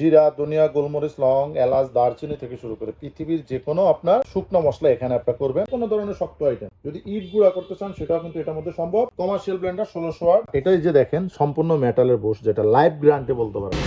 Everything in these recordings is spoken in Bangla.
জিরা, ধনিয়া, গোলমরিচ, লং, এলাচ, দারচিনি থেকে শুরু করে পৃথিবীর যে কোনো আপনার শুকনো মশলা এখানে আপনার করবেন। কোনো ধরনের শক্ত আইটেম যদি ইট গুঁড়া করতে চান, সেটাও কিন্তু এটার মধ্যে সম্ভব। কমার্শিয়াল ব্লেন্ডার ষোলোশো ওয়াট এটাই যে দেখেন, সম্পূর্ণ মেটালের বোস, যেটা লাইভ গ্রান্টে বলতে পারেন।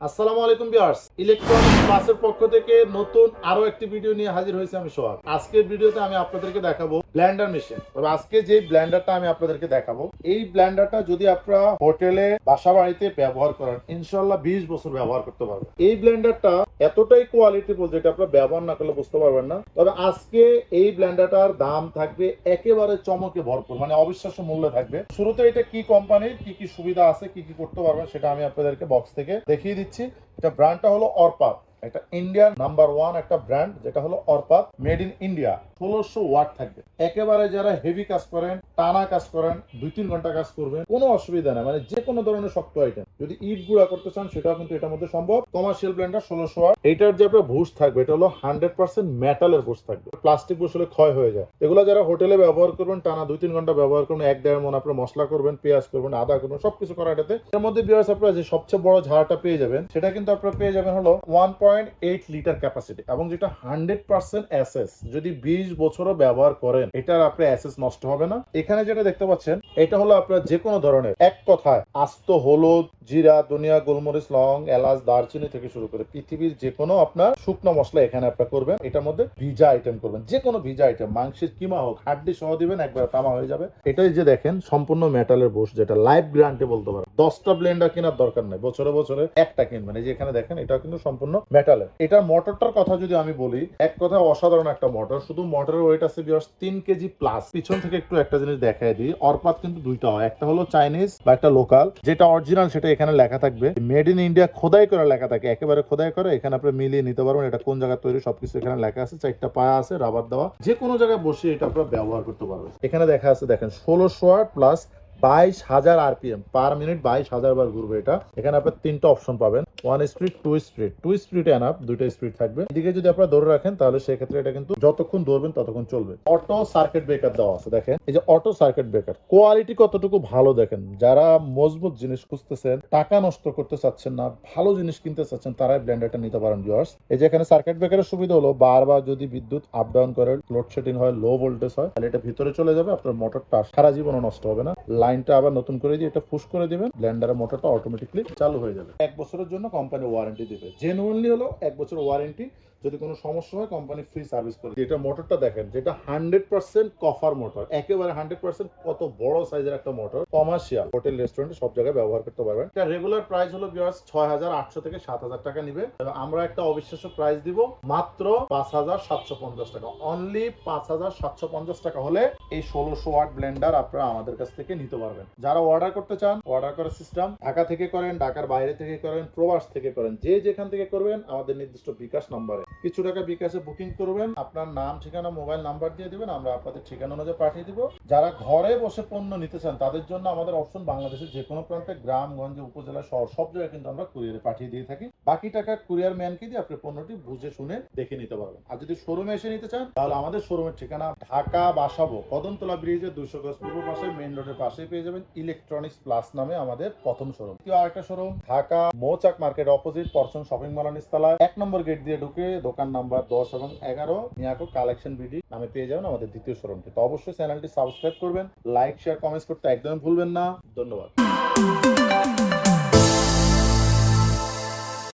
আসসালামু আলাইকুম বিয়ার্স ইলেকট্রনিক ক্লাসের পক্ষ থেকে নতুন আরও একটি ভিডিও নিয়ে হাজির হয়েছে আমি সোহাগ। আজকের ভিডিওতে আমি আপনাদেরকে দেখাবো ব্লেন্ডার মেশিন। তবে আজকে যে ব্লেন্ডারটা আমি আপনাদেরকে দেখাবো, এই ব্লেন্ডারটা যদি আপনারা হোটেলে বাসা বাড়িতে ব্যবহার করেন ইনশাল্লাহ বিশ বছর ব্যবহার করতে পারবেন। এই ব্লেন্ডারটা এতটাই কোয়ালিটিফুল যেটা আপনারা ব্যবহার না করলে বুঝতে পারবেন না। তবে আজকে এই ব্লেন্ডারটার দাম থাকবে একেবারে চমকে ভরপুর মানে অবিশ্বাস্য মূল্য থাকবে। শুরুতে এটা কি কোম্পানির কি কি সুবিধা আছে, কি কি করতে পারবেন সেটা আমি আপনাদেরকে বক্স থেকে দেখিয়ে দিচ্ছি। এটা ব্র্যান্ডটা হলো অরপাত একটা ইন্ডিয়ান নাম্বার ওয়ান একটা ব্র্যান্ড যেটা হলো অর্পাত মেড ইন ইন্ডিয়া ষোলোশো ওয়াট থাকবে। একেবারে যারা হেভি কাজ করেন, টানা কাজ করেন, দুই তিন ঘণ্টা কাজ করবেন, কোনো অসুবিধা নেই। মানে যে কোনো ধরনের শক্ত আইটেম যদি ইট গুঁড়া করতে চান, সেটাও কিন্তু এটার মধ্যে সম্ভব। কমার্শিয়াল ব্র্যান্ডার ষোলোশো ওয়াট। এইটার যে আপনার ভুষ থাকবে, এটা হলো হান্ড্রেড পার্সেন্ট মেটালের ভুষ থাকবে। প্লাস্টিক ভুষ হলে ক্ষয় হয়ে যায়। এগুলো যারা হোটেলে ব্যবহার করবেন, টানা দুই তিন ঘণ্টা ব্যবহার করবেন, এক দেড় মন আপনার মশলা করবেন, পেঁয়াজ করবেন, আদা করবেন, সবকিছু করা এটাতে। এর মধ্যে বিয়ার্স আপনারা যে সবচেয়ে বড় ঝাড়টা পেয়ে যাবেন, সেটা কিন্তু আপনারা পেয়ে যাবেন হলো one point eight litre capacity এবং যেটা হান্ড্রেড পার্সেন্ট এসএস যদি বিশ বছরও ব্যবহার করেন, এটার আপনার এসএস নষ্ট হবে না। এখানে যেটা দেখতে পাচ্ছেন, এটা হলো আপনার যে কোনো ধরনের, এক কথায়, আস্ত, হলুদ, জিরা, ধনিয়া, গোলমরিচ, লং, এলাচ, দারচিনি থেকে শুরু করে পৃথিবীর যে কোনো আপনার শুকনো মশলা এখানে আপনার করবেন। এটার মধ্যে ভিজা আইটেম করবেন যে কোনো ভিজা আইটেম মাংসের কিমা হোক, হাড্ডি সহ দিবেন, একবার তামা হয়ে যাবে। এটাই যে দেখেন, সম্পূর্ণ মেটালের বোস, যেটা লাইভ গ্রান্টে বলতে পারেন। দশটা ব্লেন্ডার কেনার দরকার নাই, বছরে বছরে একটা কিনবেন। এই যে এখানে দেখেন এটা কিন্তু সম্পূর্ণ মেটালের এটার মোটরটার কথা যদি আমি বলি, এক কথা অসাধারণ একটা মোটর। শুধু মোটরের ওয়েট আছে বিয়ার্স তিন কেজি প্লাস পিছন থেকে একটু একটা জিনিস দেখাই দিই। অরপাত কিন্তু দুইটা হয়। একটা হলো চাইনিজ বা একটা লোকাল যেটা অরিজিনাল সেটা এখানে লেখা থাকবে। মেড ইন ইন্ডিয়া খোদাই করে লেখা থাকে। একেবারে খোদাই করে। এখানে আপনি মিলিয়ে নিতে পারবেন। এটা কোন জায়গায় তৈরি সবকিছু এখানে লেখা আছে। চারটা পায়া আছে রাবার দেওয়া। যে কোনো জায়গায় বসে এটা আপনারা ব্যবহার করতে পারবেন। এখানে দেখা আছে, দেখেন ষোলোশো ওয়াট প্লাস বাইশ হাজার আরপিএম পার মিনিট বাইশ হাজার বার ঘুরবে এটা। এখানে আপনার তিনটা অপশন পাবেন। One speed two speed two speed enough দুইটা স্পিড থাকবে। এদিকে যদি আপনারা ধরে রাখেন, তাহলে সেক্ষেত্রে এটা কিন্তু যতক্ষণ ধরবেন, ততক্ষণ চলবে। অটো সার্কিট ব্রেকার দেওয়া আছে, দেখেন। এই যে অটো সার্কিট ব্রেকার কোয়ালিটি কতটুকু ভালো দেখেন। যারা মজবুত জিনিস খুঁজতেছেন, টাকা নষ্ট করতে চাচ্ছেন না, ভালো জিনিস কিনতে চাচ্ছেন, তারাই ব্লেন্ডারটা নিতে পারেন ভিউয়ার্স এই যে এখানে সার্কিট ব্রেকারের সুবিধা হলো, বারবার যদি বিদ্যুৎ আপ ডাউন করে লোডশেডিং হয় লো ভোল্টেজ হয়, তাহলে এটা ভিতরে চলে যাবে, আপনার মোটরটা সারা জীবনও নষ্ট হবে না। লাইনটা আবার নতুন করে দিয়ে এটা পুশ করে দিবেন ব্লেন্ডারের মোটরটা অটোমেটিকলি চালু হয়ে যাবে। এক বছরের জন্য কোম্পানি ওয়ারেন্টি দিবে। জেনুইনলি হলো এক বছর ওয়ারেন্টি যদি কোনো সমস্যা হয় কোম্পানি ফ্রি সার্ভিস করে এটা মোটরটা দেখেন, যেটা হান্ড্রেড পার্সেন্ট কফার মোটর একেবারে হান্ড্রেড পার্সেন্ট কত বড় সাইজের একটা মোটর কমার্শিয়াল হোটেল রেস্টুরেন্টে সব জায়গায় ব্যবহার করতে পারবেন। এটা রেগুলার প্রাইস হলো ছয় হাজার আটশো থেকে সাত হাজার টাকা নিবে। আমরা একটা অবিশ্বাস্য প্রাইস দিব, মাত্র পাঁচ হাজার সাতশো পঞ্চাশ টাকা। অনলি পাঁচ হাজার সাতশো পঞ্চাশ টাকা হলে এই ষোলোশো ওয়াট ব্লেন্ডার আপনারা আমাদের কাছ থেকে নিতে পারবেন। যারা অর্ডার করতে চান অর্ডার করার সিস্টেম ঢাকা থেকে করেন, ঢাকার বাইরে থেকে করেন, প্রবাস থেকে করেন, যে যেখান থেকে করবেন, আমাদের নির্দিষ্ট বিকাশ নাম্বারে। কিছু টাকা বিকাশে বুকিং করবেন, আপনার নাম, ঠিকানা, মোবাইল নাম্বার দিয়ে দিবেন, আমরা আপনাদের ঠিকানা অনুযায়ী পাঠিয়ে দিব। যারা ঘরে বসে পণ্য নিতে চান, তাদের জন্য আমাদের অপশন বাংলাদেশের যে কোনো প্রান্তে গ্রাম গঞ্জে উপজেলা, শহর, সব জায়গায় কিন্তু আমরা কুরিয়ারে পাঠিয়ে দিয়ে থাকি। বাকি টাকা কুরিয়ার ম্যানকে দিয়ে আপনি পণ্যটি বুঝে শুনে দেখে নিতে পারবেন। আর যদি শোরুমে এসে নিতে চান, তাহলে আমাদের শোরুমের ঠিকানা ঢাকা বাসাবো, কদমতলা ব্রিজের দুশো গজ পূর্ব পাশে মেন রোডের পাশে পেয়ে যাবেন ইলেকট্রনিক্স প্লাস নামে আমাদের প্রথম শোরুম। কেউ আরেকটা showroom, Dhaka Mouchak market opposite পরশন shopping mall নিস্তালায় এক নম্বর গেট দিয়ে ঢুকে দোকান নাম্বার দশ এবং এগারো। মিয়াকো কালেকশন বিডি নামে পেয়ে যাবেন আমাদের দ্বিতীয় শোরুমটি। তো অবশ্যই চ্যানেলটি সাবস্ক্রাইব করবেন, লাইক শেয়ার কমেন্টস করতে একদমই ভুলবেন না। ধন্যবাদ।